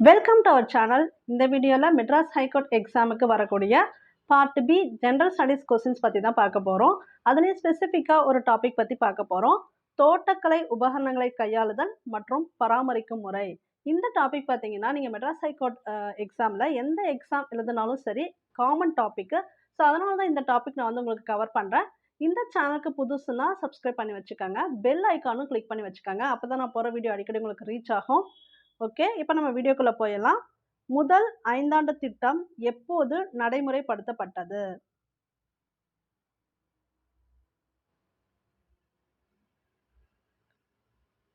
Welcome to our channel இந்த வீடியோவில் Madras high court எக்ஸாமுக்கு வரக்கூடிய part B general studies questions பற்றி தான் பார்க்க போகிறோம் அதுலேயும் ஸ்பெசிஃபிக்காக ஒரு டாபிக் பற்றி பார்க்க போகிறோம் தோட்டக்கலை உபகரணங்களை கையாளுதல் மற்றும் பராமரிக்கும் முறை. இந்த டாபிக் பார்த்தீங்கன்னா நீங்கள் மெட்ராஸ் ஹைகோர்ட் எக்ஸாமில் எந்த எக்ஸாம் எழுதினாலும் சரி காமன் டாப்பிக்கு ஸோ அதனால தான் இந்த டாபிக் நான் வந்து உங்களுக்கு கவர் பண்ணுறேன் இந்த சேனலுக்கு புதுசுன்னா சப்ஸ்கிரைப் பண்ணி வச்சுக்கோங்க. பெல் ஐக்கானும் கிளிக் பண்ணி வச்சுக்கோங்க. அப்போ தான் நான் போகிற வீடியோ அடிக்கடி உங்களுக்கு ரீச் ஆகும். ஓகே இப்போ நம்ம வீடியோக்குள்ளே போயிடலாம். முதல் ஐந்தாண்டு திட்டம் எப்போது நடைமுறைப்படுத்தப்பட்டது?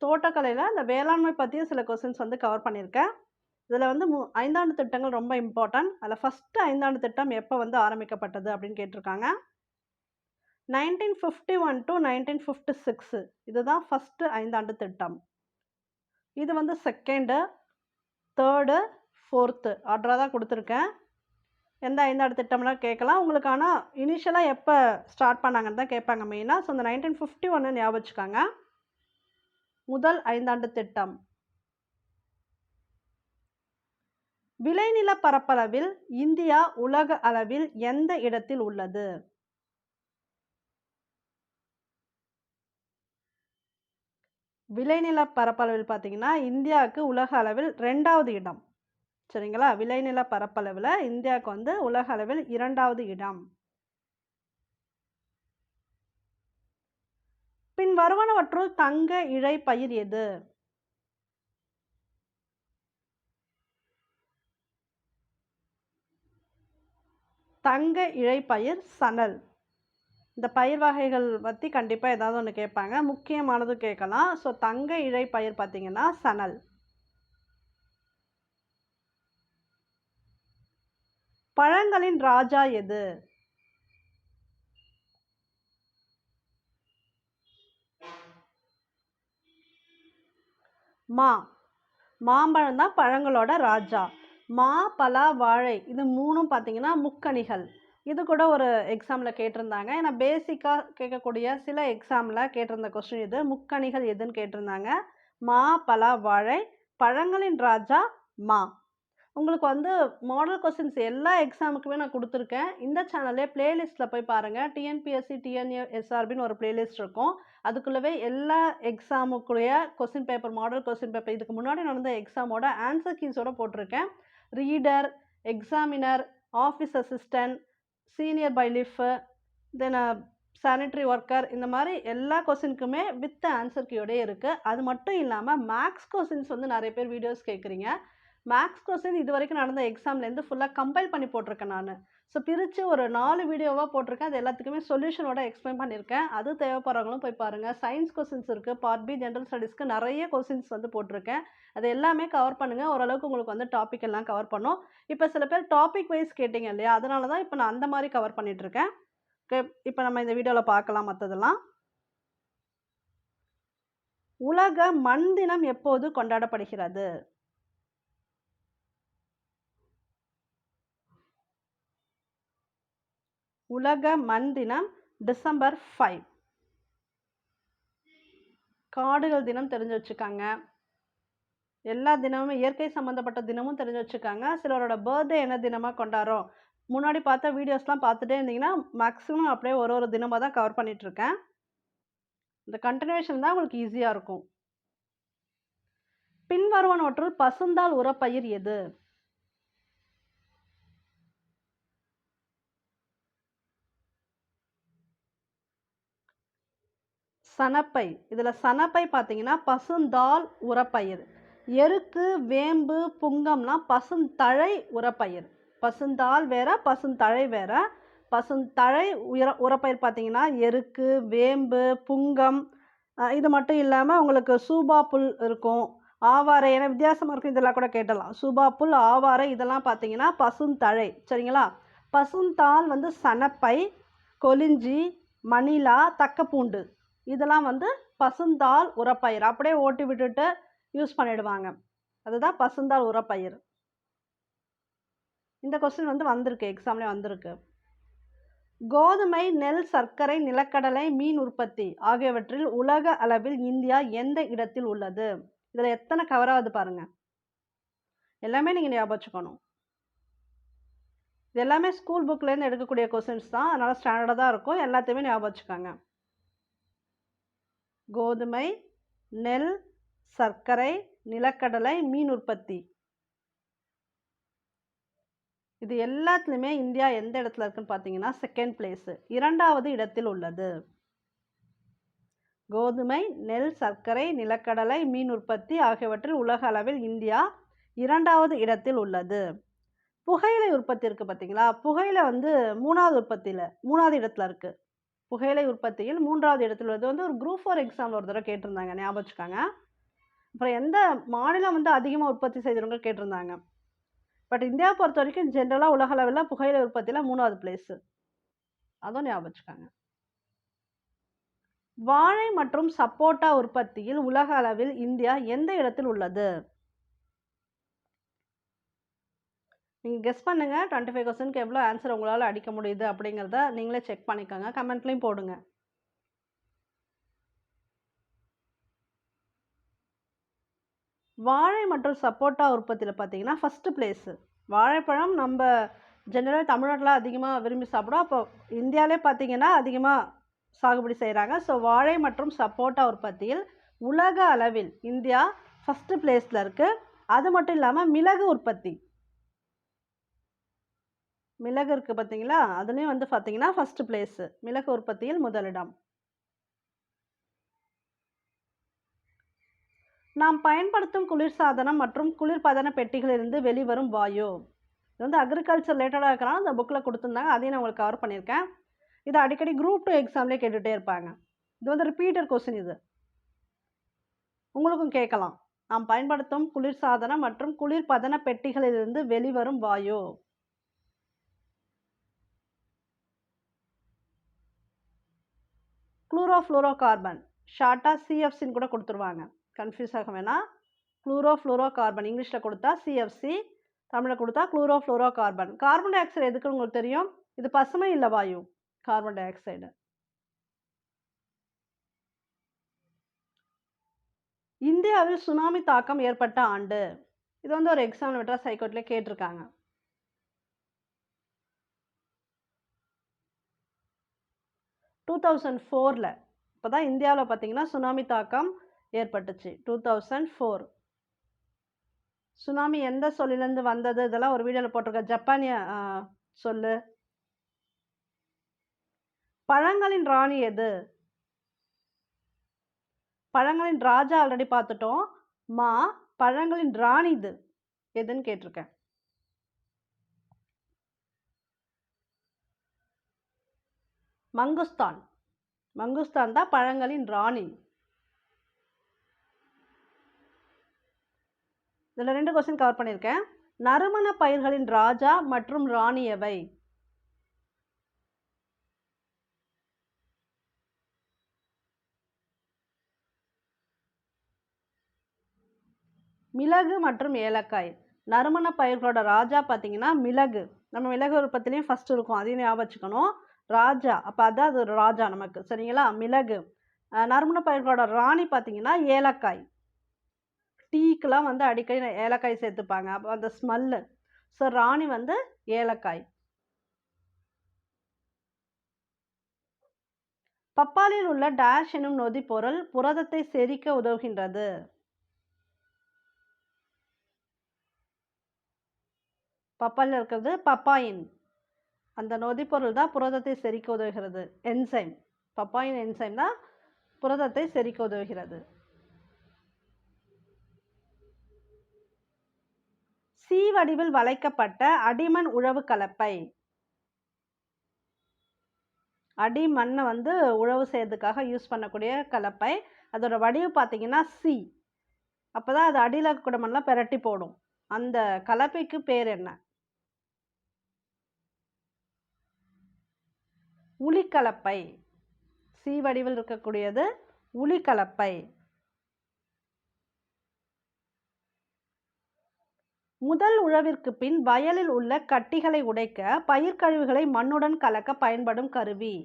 தோட்டக்கலையில் இந்த வேளாண்மை பற்றியும் சில கொஸ்டின்ஸ் வந்து கவர் பண்ணியிருக்கேன். இதில் வந்து மு ஐந்தாண்டு திட்டங்கள் ரொம்ப இம்பார்ட்டன்ட் அதில் ஃபஸ்ட்டு ஐந்தாண்டு திட்டம் எப்போ வந்து ஆரம்பிக்கப்பட்டது அப்படின்னு கேட்டிருக்காங்க. Nineteen fifty one to nineteen fifty six இதுதான் ஃபஸ்ட்டு ஐந்தாண்டு திட்டம். இது வந்து செகண்டு தேர்டு ஃபோர்த்து ஆர்டராக தான் கொடுத்துருக்கேன். எந்த ஐந்தாண்டு திட்டம்லாம் கேட்கலாம். உங்களுக்கு ஆனால் இனிஷியலாக எப்போ ஸ்டார்ட் பண்ணாங்கன்னு தான் கேட்பாங்க மெயினாக ஸோ இந்த நைன்டீன் ஃபிஃப்டி ஒன்று ஞாபகம் வச்சுக்காங்க. முதல் ஐந்தாண்டு திட்டம். விளைநில பரப்பளவில் இந்தியா உலக அளவில் எந்த இடத்தில் உள்ளது? விளைநில பரப்பளவில் பார்த்திங்கன்னா இந்தியாவுக்கு உலக அளவில் ரெண்டாவது இடம். சரிங்களா? விளைநில பரப்பளவில் இந்தியாவுக்கு வந்து உலக அளவில் இரண்டாவது இடம். பின் வருவனவற்றுள் தங்க இழை பயிர் எது? தங்க இழை பயிர் சணல். இந்த பயிர் வகைகள் பற்றி கண்டிப்பாக ஏதாவது ஒன்று கேட்பாங்க. முக்கியமானதும் கேட்கலாம். ஸோ தங்க இழை பயிர் பார்த்திங்கன்னா சணல். பழங்களின் ராஜா எது? மா. மாம்பழம் தான் பழங்களோட ராஜா. மா பலா வாழை இது மூணும் பார்த்தீங்கன்னா முக்கணிகள். இது கூட ஒரு எக்ஸாமில் கேட்டிருந்தாங்க. ஏன்னா பேசிக்காக கேட்கக்கூடிய சில எக்ஸாமில் கேட்டிருந்த கொஸ்டின் இது முக்கணிகள் எதுன்னு கேட்டிருந்தாங்க. மா பலா வாழை பழங்களின் ராஜா மா. உங்களுக்கு வந்து மாடல் கொஸ்டின்ஸ் எல்லா எக்ஸாமுக்குமே நான் கொடுத்துருக்கேன். இந்த சேனல்லே பிளேலிஸ்ட்டில் போய் பாருங்கள் டிஎன்பிஎஸ்சி டிஎன்யூ எஸ்ஆர்பின்னு ஒரு பிளேலிஸ்ட் இருக்கும். அதுக்குள்ளவே எல்லா எக்ஸாமுக்குரிய question paper model question paper இதுக்கு முன்னாடி நடந்த எக்ஸாமோட ஆன்சர் கீஸோட போட்டிருக்கேன். Reader examiner office assistant senior bailiff then sanitary worker இந்த மாதிரி எல்லா கொஸ்டினுக்குமே வித் ஆன்சர் கீயோடே இருக்குது அது மட்டும் இல்லாமல் மேக்ஸ் கொஸ்டின்ஸ் வந்து நிறைய பேர் வீடியோஸ் கேட்குறீங்க மேக்ஸ் கொஸ்டின் இது வரைக்கும் நடந்த எக்ஸாம்லேருந்து ஃபுல்லாக கம்பைல் பண்ணி போட்டிருக்கேன் நான். ஸோ பிரித்து ஒரு நாலு வீடியோவாக போட்டிருக்கேன். அது எல்லாத்துக்குமே சொல்யூஷனோட எக்ஸ்பிளைன் பண்ணியிருக்கேன். அது தேவைப்படுறவங்களும் போய் பாருங்கள் சயின்ஸ் கொஸ்டின்ஸ் இருக்குது பார்ட் பி ஜென்ரல் ஸ்டடீஸ்க்கு நிறைய கொஸ்டின்ஸ் வந்து போட்டிருக்கேன். அது எல்லாமே கவர் பண்ணுங்கள் ஓரளவுக்கு உங்களுக்கு வந்து டாபிக் எல்லாம் கவர் பண்ணும். இப்போ சில பேர் டாபிக் வைஸ் கேட்டிங்க இல்லையா? அதனால தான் இப்போ நான் அந்த மாதிரி கவர் பண்ணிகிட்ருக்கேன் இப்போ நம்ம இந்த வீடியோவில் பார்க்கலாம் மற்றதெல்லாம் உலக மண் தினம் எப்போது கொண்டாடப்படுகிறது? உலக மண் தினம் டிசம்பர் ஃபைவ் காடுகள் தினம் தெரிஞ்சு வச்சுக்காங்க. எல்லா தினமும் இயற்கை சம்மந்தப்பட்ட தினமும் தெரிஞ்சு வச்சுக்காங்க. சிலரோட பர்த்டே என்ன தினமாக கொண்டாடுறோம்? முன்னாடி பார்த்த வீடியோஸ்லாம் பார்த்துட்டே இருந்தீங்கன்னா மேக்ஸிமம் அப்படியே ஒரு ஒரு தினமாக தான் கவர் பண்ணிகிட்ருக்கேன் இந்த கண்டினியூஷன் தான் உங்களுக்கு ஈஸியாக இருக்கும். பின்வருவனவற்றுள் பசுந்தால் உரப்பயிர் எது? சனப்பை. இதில் சனப்பை பார்த்தீங்கன்னா பசுந்தாள் உரப்பயிர். எருக்கு வேம்பு புங்கம்னா பசுந்தழை உரப்பயிர். பசுந்தாள் வேற பசுந்தழை வேற. பசுந்தழை உர உரப்பயிர் பார்த்தீங்கன்னா எருக்கு வேம்பு புங்கம் இது மட்டும் இல்லாமல் உங்களுக்கு சூபா புல் இருக்கும். ஆவாரை ஏன்னா வித்தியாசமாக இருக்கும் இதெல்லாம் கூட கேட்டலாம். சூபா புல் ஆவாரை இதெல்லாம் பார்த்தீங்கன்னா பசுந்தழை. சரிங்களா? பசுந்தாள் வந்து சனப்பை கொலிஞ்சி மணிலா தக்கப்பூண்டு இதெல்லாம் வந்து பசுந்தாள் உரப்பயிர். அப்படியே ஓட்டி விட்டுட்டு யூஸ் பண்ணிடுவாங்க. அதுதான் பசுந்தால் உரப்பயிர். இந்த கொஸ்டின் வந்து வந்திருக்கு எக்ஸாம்லேயே வந்திருக்கு. கோதுமை நெல் சர்க்கரை நிலக்கடலை மீன் உற்பத்தி ஆகியவற்றில் உலக அளவில் இந்தியா எந்த இடத்தில் உள்ளது? இதில் எத்தனை கவராவது பாருங்கள் எல்லாமே நீங்கள் ஞாபகம் வச்சுக்கணும் இது எல்லாமே ஸ்கூல் புக்லேருந்து எடுக்கக்கூடிய கொஸ்டின்ஸ் தான். அதனால் ஸ்டாண்டர்டாக தான் இருக்கும். எல்லாத்தையுமே ஞாபகம் வச்சுக்கோங்க கோதுமை நெல் சர்க்கரை நிலக்கடலை மீன் உற்பத்தி. இது எல்லாத்துலேயுமே இந்தியா எந்த இடத்துல இருக்குன்னு பார்த்தீங்கன்னா செகண்ட் பிளேஸு இரண்டாவது இடத்தில் உள்ளது. கோதுமை நெல் சர்க்கரை நிலக்கடலை மீன் உற்பத்தி ஆகியவற்றில் உலக அளவில் இந்தியா இரண்டாவது இடத்தில் உள்ளது. புகையிலை உற்பத்தி இருக்குது பார்த்தீங்களா? புகையிலை வந்து மூணாவது உற்பத்தியில் மூணாவது இடத்துல இருக்குது புகையிலை உற்பத்தியில் மூன்றாவது இடத்தில் உள்ளது வந்து ஒரு குரூப் ஃபோர் எக்ஸாம் ஒரு தடவை கேட்டிருந்தாங்க. ஞாபகம் வச்சுக்காங்க. அப்புறம் எந்த மாநிலம் வந்து அதிகமாக உற்பத்தி செய்தவங்க கேட்டிருந்தாங்க. பட் இந்தியா பொறுத்த வரைக்கும் ஜென்ரலாக உலக அளவில் புகையிலை உற்பத்தியில் மூணாவது பிளேஸு அதுவும் ஞாபகம் வச்சுக்காங்க. வாழை மற்றும் சப்போட்டா உற்பத்தியில் உலக அளவில் இந்தியா எந்த இடத்தில் உள்ளது? நீங்கள் கெஸ் பண்ணுங்கள் டுவெண்ட்டி ஃபைவ் கொஸ்டினுக்கு எவ்வளோ ஆன்சர் உங்களால் அடிக்க முடியுது அப்படிங்கிறத நீங்களே செக் பண்ணிக்கோங்க. கமெண்ட்லேயும் போடுங்க. வாழை மற்றும் சப்போட்டா உற்பத்தியில் பார்த்தீங்கன்னா ஃபஸ்ட்டு பிளேஸு வாழைப்பழம் நம்ம ஜென்ரலாக தமிழ்நாட்டில் அதிகமாக விரும்பி சாப்பிடும் அப்போ இந்தியாவிலே பார்த்தீங்கன்னா அதிகமாக சாகுபடி செய்கிறாங்க ஸோ வாழை மற்றும் சப்போட்டா உற்பத்தியில் உலக அளவில் இந்தியா ஃபஸ்ட்டு பிளேஸில் இருக்குது அது மட்டும் இல்லாமல் மிளகு உற்பத்தி. மிளகு இருக்குது பார்த்தீங்களா அதுலேயும் வந்து பார்த்தீங்கன்னா ஃபஸ்ட்டு பிளேஸு மிளகு உற்பத்தியில் முதலிடம் நாம் பயன்படுத்தும் குளிர்சாதனம் மற்றும் குளிர்பதன பெட்டிகளிலிருந்து வெளிவரும் வாயு. இது வந்து அக்ரிகல்ச்சர் ரிலேட்டடாக இருக்கிறனால அந்த புக்கில் கொடுத்துருந்தாங்க. அதையும் நான் உங்களுக்கு கவர் பண்ணியிருக்கேன். இது அடிக்கடி குரூப் டூ எக்ஸாம்லேயே கேட்டுகிட்டே இருப்பாங்க. இது வந்து ரிப்பீட்டர் கொஸ்டின் இது. உங்களுக்கும் கேட்கலாம். நாம் பயன்படுத்தும் குளிர்சாதனம் மற்றும் குளிர்பதன பெட்டிகளிலிருந்து வெளிவரும் வாயு. குளூரோஃப்ளூரோ கார்பன் ஷார்ட்டாக சிஎஃப்சின்னு கூட கொடுத்துருவாங்க. கன்ஃபியூஸ் ஆக வேணாம். குளூரோ ஃப்ளோரோ கார்பன் இங்கிலீஷில் கொடுத்தா சிஎஃப்சி தமிழில் கொடுத்தா chlorofluorocarbon carbon dioxide எதுக்குன்னு உங்களுக்கு தெரியும்? இது பசுமை இல்லை வாயு. கார்பன் டை ஆக்சைடு இந்தியாவில் சுனாமி தாக்கம் ஏற்பட்ட ஆண்டு. இது வந்து ஒரு எக்ஸாம் விட்டா சைக்கோட்டில் கேட்டிருக்காங்க. டூ தௌசண்ட் ஃபோரில் இப்போ தான் இந்தியாவில் பார்த்தீங்கன்னா சுனாமி தாக்கம் ஏற்பட்டுச்சு. டூ தௌசண்ட் ஃபோர் சுனாமி எந்த சொல்லிலேருந்து வந்தது? இதெல்லாம் ஒரு வீடியோவில் போட்டிருக்க ஜப்பானிய சொல்லு. பழங்களின் ராணி எது? பழங்களின் ராஜா ஆல்ரெடி பார்த்துட்டோம் மா பழங்களின் ராணி இது. எதுன்னு கேட்டிருக்கேன். மங்குஸ்தான். மங்குஸ்தான் தான் பழங்களின் ராணி. இதில் ரெண்டு கொஸ்டின் கவர் பண்ணியிருக்கேன். நறுமண பயிர்களின் ராஜா மற்றும் ராணி எவை? மிளகு மற்றும் ஏலக்காய். நறுமண பயிர்களோட ராஜா பார்த்தீங்கன்னா மிளகு. நம்ம மிளகு உற்பத்திலையும் ஃபஸ்ட்டு இருக்கும். அதையும் ஞாபகம் வச்சுக்கணும். ராஜா. அப்போ அதான் அது ஒரு ராஜா நமக்கு. சரிங்களா? மிளகு. நறுமண பயிர்களோட ராணி பார்த்தீங்கன்னா ஏலக்காய். டீக்கெலாம் வந்து அடிக்கடி ஏலக்காய் சேர்த்துப்பாங்க. அப்போ அந்த ஸ்மெல்லு. ஸோ ராணி வந்து ஏலக்காய். பப்பாளியில் உள்ள டேஷ் எனும் நொதிப்பொருள் புரதத்தை செரிக்க உதவுகின்றது. பப்பாளியில் இருக்கிறது பப்பாயின். அந்த நொதிப்பொருள் தான் புரதத்தை செரிக்க உதவுகிறது. என்சைம் பப்பாயின் என்சைம் தான் புரதத்தை செரிக்க உதவுகிறது. சி வடிவில் வளைக்கப்பட்ட அடிமண் உழவு கலப்பை. அடிமண்ணை வந்து உழவு செய்யறதுக்காக யூஸ் பண்ணக்கூடிய கலப்பை. அதோட வடிவு பார்த்தீங்கன்னா சி அப்போ தான் அது அடியில் கூட மண்ணெலாம் பெரட்டி போடும். அந்த கலப்பைக்கு பேர் என்ன? உளிக்கலப்பை சி வடிவில் இருக்கக்கூடியது உளிக்கலப்பை முதல் உழவிற்கு பின் வயலில் உள்ள கட்டிகளை உடைக்க பயிர்க்கழிவுகளை மண்ணுடன் கலக்க பயன்படும் கருவி.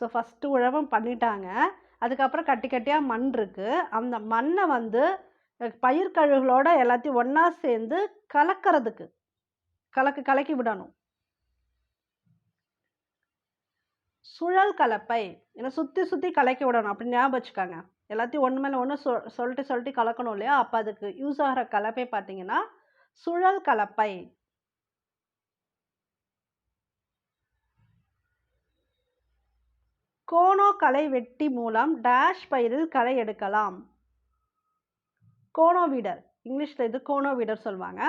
ஸோ ஃபஸ்ட்டு உழவும் பண்ணிட்டாங்க. அதுக்கப்புறம் கட்டி கட்டியாக மண் இருக்குது அந்த மண்ணை வந்து பயிர் கழிவுகளோட எல்லாத்தையும் ஒன்றா சேர்ந்து கலக்கிறதுக்கு. கலக்கு கலக்கி விடணும். சுழல் கலப்பை. ஏன்னா சுற்றி சுற்றி கலக்கி விடணும். அப்படின்னு ஞாபகம் வச்சுக்கோங்க. எல்லாத்தையும் ஒன்று மேலே ஒன்று சொ சொல்லிட்டு சொல்லிட்டு கலக்கணும் இல்லையா? அப்போ அதுக்கு யூஸ் ஆகிற கலப்பை பார்த்தீங்கன்னா சுழல் கலப்பை. கோனோ களை வெட்டி மூலம் டேஷ் பயிரில் களை எடுக்கலாம். கோனோ வீடர் இங்கிலீஷில் இது கோனோ வீடர் சொல்லுவாங்க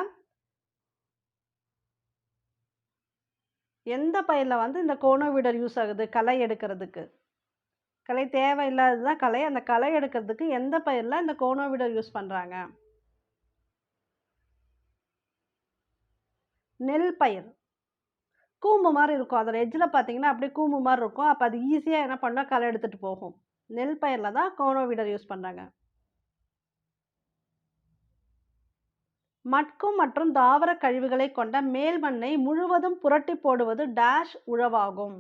எந்த பயிரில் வந்து இந்த கோனோவீடர் யூஸ் ஆகுது? களை எடுக்கிறதுக்கு. களை தேவையில்லாதது தான் களை. அந்த களை எடுக்கிறதுக்கு எந்த பயிரில் இந்த கோனோவீடர் யூஸ் பண்ணுறாங்க நெல் பயிர். கூம்பு மாதிரி இருக்கும். அதோட எஜ்ஜில் பார்த்தீங்கன்னா அப்படியே கூம்பு மாதிரி இருக்கும். அப்போ அது ஈஸியாக என்ன பண்ணால் களை எடுத்துகிட்டு போகும். நெல் பயிரில் தான் கோனோவீடர் யூஸ் பண்ணுறாங்க மட்கும் மற்றும் தாவர கழிவுகளை கொண்ட மேல் மண்ணை முழுவதும் புரட்டி போடுவது டேஷ் உழவாகும்.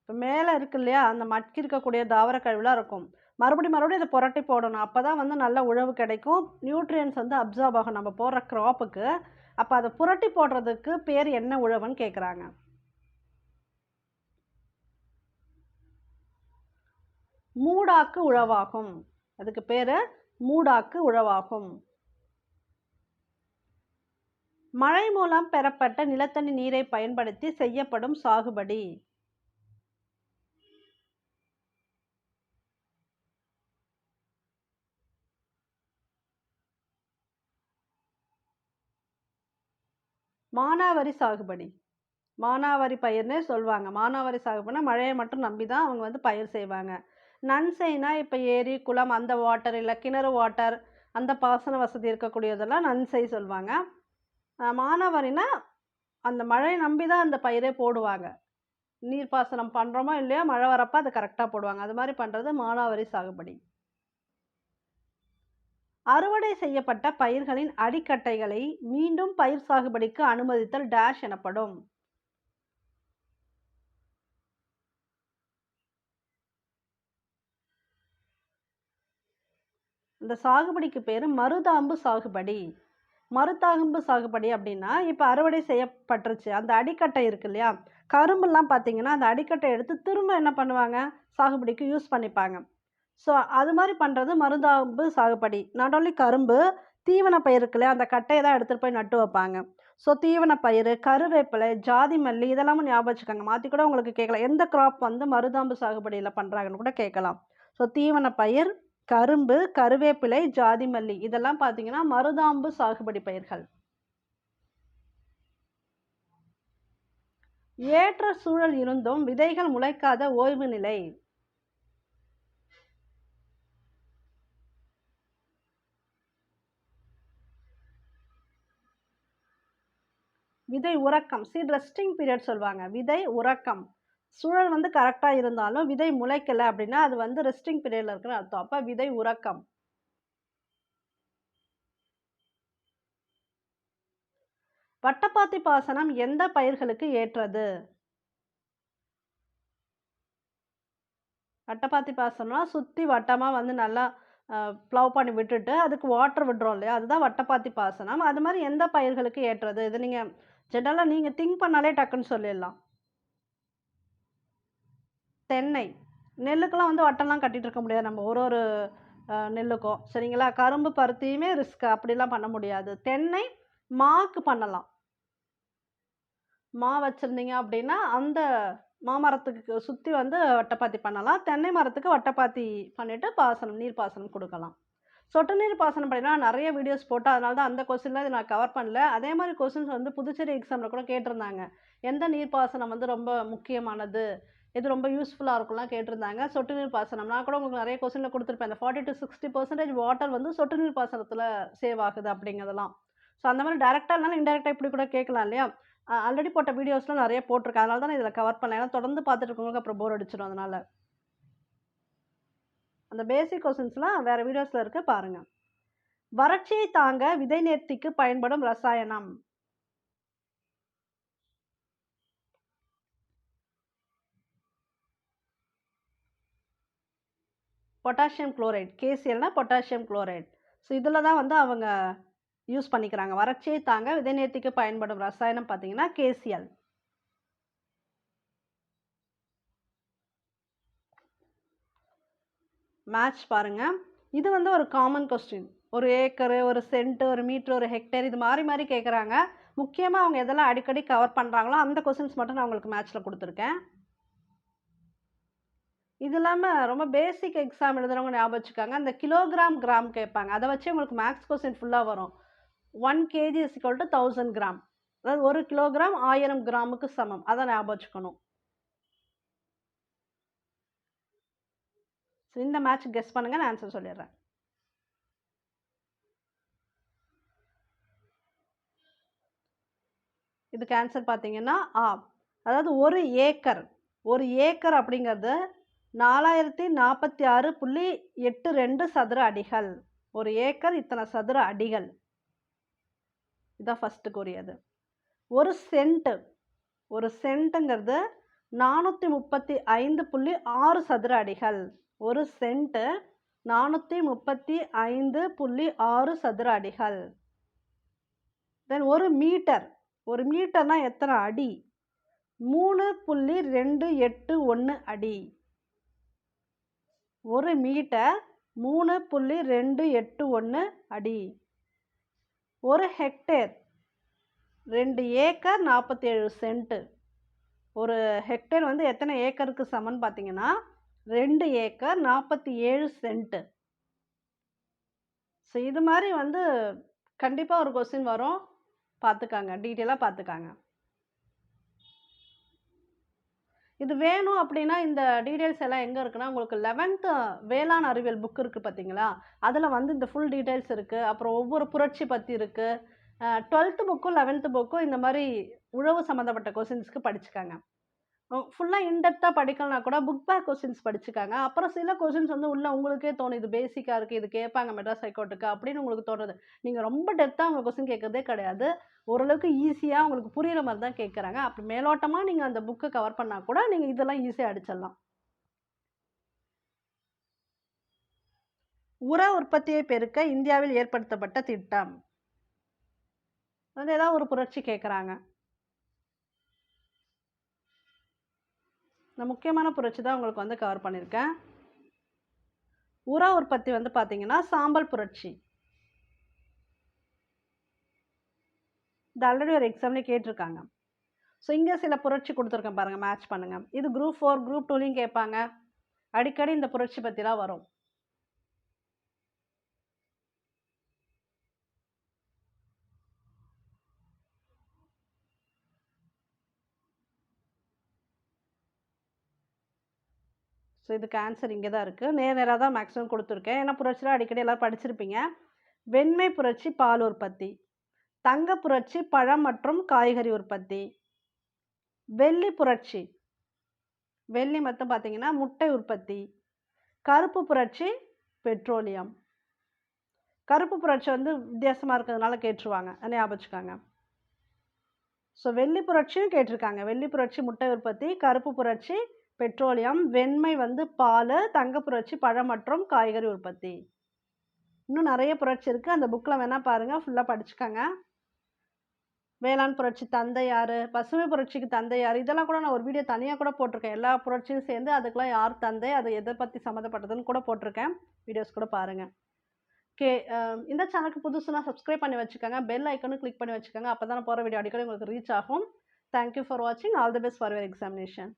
இப்போ மேலே இருக்கு இல்லையா? அந்த மட்கி இருக்கக்கூடிய தாவர கழிவுலாம் இருக்கும். மறுபடியும் மறுபடியும் இதை புரட்டி போடணும். அப்போ தான் வந்து நல்ல உழவு கிடைக்கும். நியூட்ரியன்ஸ் வந்து அப்சர்வ் ஆகும். நம்ம போடுற க்ராப்புக்கு அப்போ அதை புரட்டி போடுறதுக்கு பேர் என்ன உழவுன்னு கேட்குறாங்க மூடாக்கு உழவாகும். அதுக்கு பேர் மூடாக்கு உழவாகும். மழை மூலம் பெறப்பட்ட நிலத்தடி நீரை பயன்படுத்தி செய்யப்படும் சாகுபடி. மானாவரி சாகுபடி. மானாவாரி பயிர்னே சொல்லுவாங்க மானாவாரி சாகுபடினா மழையை மட்டும் நம்பி தான் அவங்க வந்து பயிர் செய்வாங்க. நன்சைனா இப்போ ஏரி குளம் அந்த வாட்டர் இல்லை கிணறு வாட்டர் அந்த பாசன வசதி இருக்கக்கூடியதெல்லாம் நன்சை சொல்லுவாங்க மானாவாரினா அந்த மழையை நம்பி தான் அந்த பயிரே போடுவாங்க. நீர்ப்பாசனம் பண்ணுறோமோ இல்லையோ மழை வரப்போ அதை கரெக்டாக போடுவாங்க. அது மாதிரி பண்ணுறது மானாவாரி சாகுபடி. அறுவடை செய்யப்பட்ட பயிர்களின் அடிக்கட்டைகளை மீண்டும் பயிர் சாகுபடிக்கு அனுமதித்தல் டேஷ் எனப்படும். இந்த சாகுபடிக்கு பேர் மருதாம்பு சாகுபடி. மருதாம்பு சாகுபடி அப்படின்னா இப்போ அறுவடை செய்யப்பட்டுருச்சு. அந்த அடிக்கட்டை இருக்கு இல்லையா? கரும்புலாம் பார்த்தீங்கன்னா அந்த அடிக்கட்டை எடுத்து திரும்ப என்ன பண்ணுவாங்க? சாகுபடிக்கு யூஸ் பண்ணிப்பாங்க. ஸோ அது மாதிரி பண்ணுறது மருதாம்பு சாகுபடி. நாட் ஓன்லி கரும்பு தீவன பயிர் இருக்கு இல்லையா? அந்த கட்டையை தான் எடுத்துகிட்டு போய் நட்டு வைப்பாங்க. ஸோ தீவன பயிர் கருவேப்பிலை ஜாதி மல்லி இதெல்லாமும் ஞாபகம் வச்சுக்கோங்க. மாற்றி கூட உங்களுக்கு கேட்கலாம். எந்த க்ராப் வந்து மருதாம்பு சாகுபடியில் பண்ணுறாங்கன்னு கூட கேட்கலாம். ஸோ தீவன பயிர் கரும்பு கருவேப்பிலை ஜாதி மல்லி. இதெல்லாம் பார்த்தீங்கன்னா மருதாம்பு சாகுபடி பயிர்கள். ஏற்ற சூழல் இருந்தும் விதைகள் முளைக்காத ஓய்வு நிலை. விதை உறக்கம். சீட் ரெஸ்டிங் பீரியட் சொல்லுவாங்க. விதை உறக்கம். சூழல் வந்து கரெக்டாக இருந்தாலும் விதை முளைக்கலை அப்படின்னா அது வந்து ரெஸ்டிங் பீரியடில் இருக்குன்னு அர்த்தம். அப்போ விதை உறக்கம். வட்டப்பாத்தி பாசனம் எந்த பயிர்களுக்கு ஏற்றது? வட்டப்பாத்தி பாசனம்னா சுற்றி வட்டமாக வந்து நல்லா ப்ளவ் பண்ணி விட்டுட்டு அதுக்கு வாட்டர் விடுறோம் இல்லையா? அதுதான் வட்டப்பாத்தி பாசனம் அது மாதிரி எந்த பயிர்களுக்கு ஏற்றது? இது நீங்கள் ஜென்ரலாக நீங்கள் திங்க் பண்ணாலே டக்குன்னு சொல்லிடலாம். தென்னை. நெல்லுக்கெல்லாம் வந்து வட்டம்லாம் கட்டிகிட்டு இருக்க முடியாது. நம்ம ஒரு ஒரு நெல்லுக்கும். சரிங்களா? கரும்பு பருத்தியுமே ரிஸ்க் அப்படிலாம் பண்ண முடியாது. தென்னை மாக்கு பண்ணலாம். மா வச்சுருந்தீங்க அப்படின்னா அந்த மாமரத்துக்கு சுற்றி வந்து வட்டப்பாத்தி பண்ணலாம். தென்னை மரத்துக்கு வட்டப்பாத்தி பண்ணிவிட்டு பாசனம் நீர் பாசனம் கொடுக்கலாம். சொட்டு நீர் பாசனம் பண்ணினா நிறைய வீடியோஸ் போட்டு அதனால தான் அந்த கொஸ்டின்லாம் இதை நான் கவர் பண்ணல. அதே மாதிரி கொஸ்டின்ஸ் வந்து புதுச்சேரி எக்ஸாமில் கூட கேட்டிருந்தாங்க. எந்த நீர் பாசனம் வந்து ரொம்ப முக்கியமானது? இது ரொம்ப யூஸ்ஃபுல்லாக இருக்கும்லாம் கேட்டிருந்தாங்க. சொட்டு நீர் பாசனம். நான் கூட உங்களுக்கு நிறைய கொஸ்டினில் கொடுத்துருப்பேன். இந்த forty to sixty percentage water வந்து சொட்டு நீர் பாசனத்தில் சேவ் ஆகுது அப்படிங்கிறதெல்லாம். ஸோ அந்த மாதிரி டேரெக்டாக இருந்தாலும் இன்டெரக்டாக இப்படி கூட கேட்கலாம் இல்லையா? ஆல்ரெடி போட்ட வீடியோஸ்லாம் நிறைய போட்டிருக்கேன். அதனால தான் இதில் கவர் பண்ணேன் ஏன்னா தொடர்ந்து பார்த்துட்டு இருக்கவங்களுக்கு அப்புறம் போர் அடிச்சிடும் அதனால். அந்த பேசிக் கொஸ்டின்ஸ்லாம் வேறு வீடியோஸில் இருக்க. பாருங்கள் வறட்சியை தாங்க விதை நேர்த்திக்கு பயன்படும் ரசாயனம். பொட்டாசியம் குளோரைட் கேசிஎல்னா பொட்டாசியம் குளோரைட். ஸோ இதில் தான் வந்து அவங்க யூஸ் பண்ணிக்கிறாங்க. வறட்சியை தாங்க விதைநேர்த்திக்கு பயன்படும் ரசாயனம் பார்த்தீங்கன்னா கேசிஎல் மேட்ச் பாருங்கள் இது வந்து ஒரு காமன் கொஸ்டின் ஒரு ஏக்கரு ஒரு சென்ட்டு ஒரு மீட்ரு ஒரு ஹெக்டேர் இது மாதிரி மாதிரி கேட்குறாங்க முக்கியமாக அவங்க எதெல்லாம் அடிக்கடி கவர் பண்ணுறாங்களோ அந்த கொஸ்டின்ஸ் மட்டும் நான் உங்களுக்கு மேட்ச்சில் கொடுத்துருக்கேன். இது இல்லாமல் ரொம்ப பேசிக் எக்ஸாம் எழுதுறவங்க ஞாபகம் வச்சுக்காங்க. அந்த கிலோகிராம் கிராம் கேட்பாங்க. அதை வச்சு உங்களுக்கு மேக்ஸ் கொஸ்டின் ஃபுல்லாக வரும். One KG is equal to thousand gram அதாவது ஒரு கிலோகிராம் ஆயிரம் கிராமுக்கு சமம். அதை ஞாபகம் வச்சுக்கணும். ஸோ இந்த மேட்ச் கெஸ் பண்ணுங்கள் நான் ஆன்சர் சொல்லிடுறேன். இதுக்கு ஆன்சர் பார்த்தீங்கன்னா ஆ. அதாவது ஒரு ஏக்கர் ஒரு ஏக்கர் அப்படிங்கிறது நாலாயிரத்தி நாற்பத்தி ஆறு புள்ளி எட்டு ரெண்டு சதுர அடிகள். ஒரு ஏக்கர் இத்தனை சதுர அடிகள். இதான் ஃபஸ்ட்டுக்குரியது ஒரு சென்ட்டு ஒரு சென்ட்டுங்கிறது நானூற்றி முப்பத்தி ஐந்து புள்ளி ஆறு சதுர அடிகள். ஒரு சென்ட்டு நானூற்றி முப்பத்தி ஐந்து புள்ளி ஆறு சதுர அடிகள். தென் ஒரு மீட்டர் ஒரு மீட்டர்னால் எத்தனை அடி? மூணு புள்ளி ரெண்டு எட்டு ஒன்று அடி. ஒரு மீட்டர் மூணு புள்ளி ரெண்டு எட்டு ஒன்று அடி. ஒரு ஹெக்டேர் ரெண்டு ஏக்கர் நாற்பத்தி ஏழு சென்ட்டு. ஒரு ஹெக்டேர் வந்து எத்தனை ஏக்கருக்கு சமன் பார்த்தீங்கன்னா ரெண்டு ஏக்கர் நாற்பத்தி ஏழு சென்ட்டு. ஸோ இது மாதிரி வந்து கண்டிப்பாக ஒரு கொஸ்டின் வரும். பார்த்துக்காங்க டீட்டெயிலாக பார்த்துக்காங்க இது வேணும் அப்படின்னா இந்த டீட்டெயில்ஸ் எல்லாம் எங்கே இருக்குன்னா உங்களுக்கு லெவன்த்து வேளாண் அறிவியல் புக் இருக்குது பார்த்தீங்களா அதில் வந்து இந்த ஃபுல் டீட்டெயில்ஸ் இருக்குது அப்புறம் ஒவ்வொரு புரட்சி பற்றி இருக்குது டுவெல்த்து புக்கும் லெவன்த்து புக்கும் இந்த மாதிரி உழவு சம்மந்தப்பட்ட கொஷின்ஸ்க்கு படிச்சுக்காங்க. ஃபுல்லாக இன்டெப்த்தாக படிக்கலனா கூட புக் பேக் கொஸ்டின்ஸ் படிச்சுக்காங்க. அப்புறம் சில கொஸ்டின்ஸ் வந்து உள்ள உங்களுக்கே தோணும் இது பேசிக்காக இருக்குது இது கேட்பாங்க மெட்ராஸ் ஹைகோர்ட்டுக்கு அப்படின்னு உங்களுக்கு தோணுது. நீங்கள் ரொம்ப டெப்த்தாக அவங்க கொஸ்டின் கேட்குறதே கிடையாது. ஓரளவுக்கு ஈஸியாக உங்களுக்கு புரிகிற மாதிரி தான் கேட்குறாங்க. அப்படி மேலோட்டமாக நீங்கள் அந்த புக்கை கவர் பண்ணால் கூட நீங்கள் இதெல்லாம் ஈஸியாக அடிச்சிடலாம். உர உற்பத்தியை பெருக்க இந்தியாவில் ஏற்படுத்தப்பட்ட திட்டம். வந்து ஏதாவது ஒரு புரட்சி கேட்குறாங்க. இந்த முக்கியமான புரட்சி தான் உங்களுக்கு வந்து கவர் பண்ணியிருக்கேன். உரா உற்பத்தி வந்து பார்த்திங்கன்னா சாம்பல் புரட்சி. இது ஆல்ரெடி ஒரு எக்ஸாம்லேயே கேட்டிருக்காங்க. ஸோ இங்கே சில புரட்சி கொடுத்துருக்கேன் பாருங்கள் மேட்ச் பண்ணுங்கள் இது குரூப் ஃபோர் குரூப் டூலையும் கேட்பாங்க. அடிக்கடி இந்த புரட்சி பற்றிலாம் வரும் ஸோ இதுக்கு ஆன்சர் இங்கே தான் இருக்குது நேர் நேராக தான் மேக்ஸிமம் கொடுத்துருக்கேன். ஏன்னா புரட்சிலாம் அடிக்கடி எல்லோரும் படிச்சிருப்பீங்க. வெண்மை புரட்சி பால் உற்பத்தி. தங்க புரட்சி பழம் மற்றும் காய்கறி உற்பத்தி. வெள்ளி புரட்சி. வெள்ளி மட்டும் பார்த்தீங்கன்னா முட்டை உற்பத்தி. கருப்பு புரட்சி பெட்ரோலியம். கருப்பு புரட்சி வந்து வித்தியாசமாக இருக்கிறதுனால கேட்டுருவாங்க. ஞாபகம் வச்சுக்காங்க ஸோ வெள்ளி புரட்சியும் கேட்டிருக்காங்க. வெள்ளி புரட்சி முட்டை உற்பத்தி கருப்பு புரட்சி பெட்ரோலியம் வெண்மை வந்து பால் தங்க புரட்சி பழம் மற்றும் காய்கறி உற்பத்தி. இன்னும் நிறைய புரட்சி இருக்குது அந்த புக்கில் வேணால் பாருங்கள் ஃபுல்லாக படிச்சுக்கோங்க. வேளாண் புரட்சி தந்தை யார்? பசுமை புரட்சிக்கு தந்தை யார்? இதெல்லாம் கூட நான் ஒரு வீடியோ தனியாக கூட போட்டிருக்கேன். எல்லா புரட்சியும் சேர்ந்து அதுக்கெலாம் யார் தந்தை? அது எதை பற்றி சம்மந்தப்பட்டதுன்னு கூட போட்டிருக்கேன். வீடியோஸ் கூட பாருங்கள் கே இந்த சேனலுக்கு புதுசுனா சப்ஸ்கிரைப் பண்ணி வச்சுக்கோங்க. பெல் ஐக்கனும் கிளிக் பண்ணி வச்சுக்கோங்க. அப்போ தான் போகிற வீடியோ அடிக்கடி உங்களுக்கு ரீச் ஆகும். தேங்க்யூ ஃபார் வாட்சிங் all the best for your examination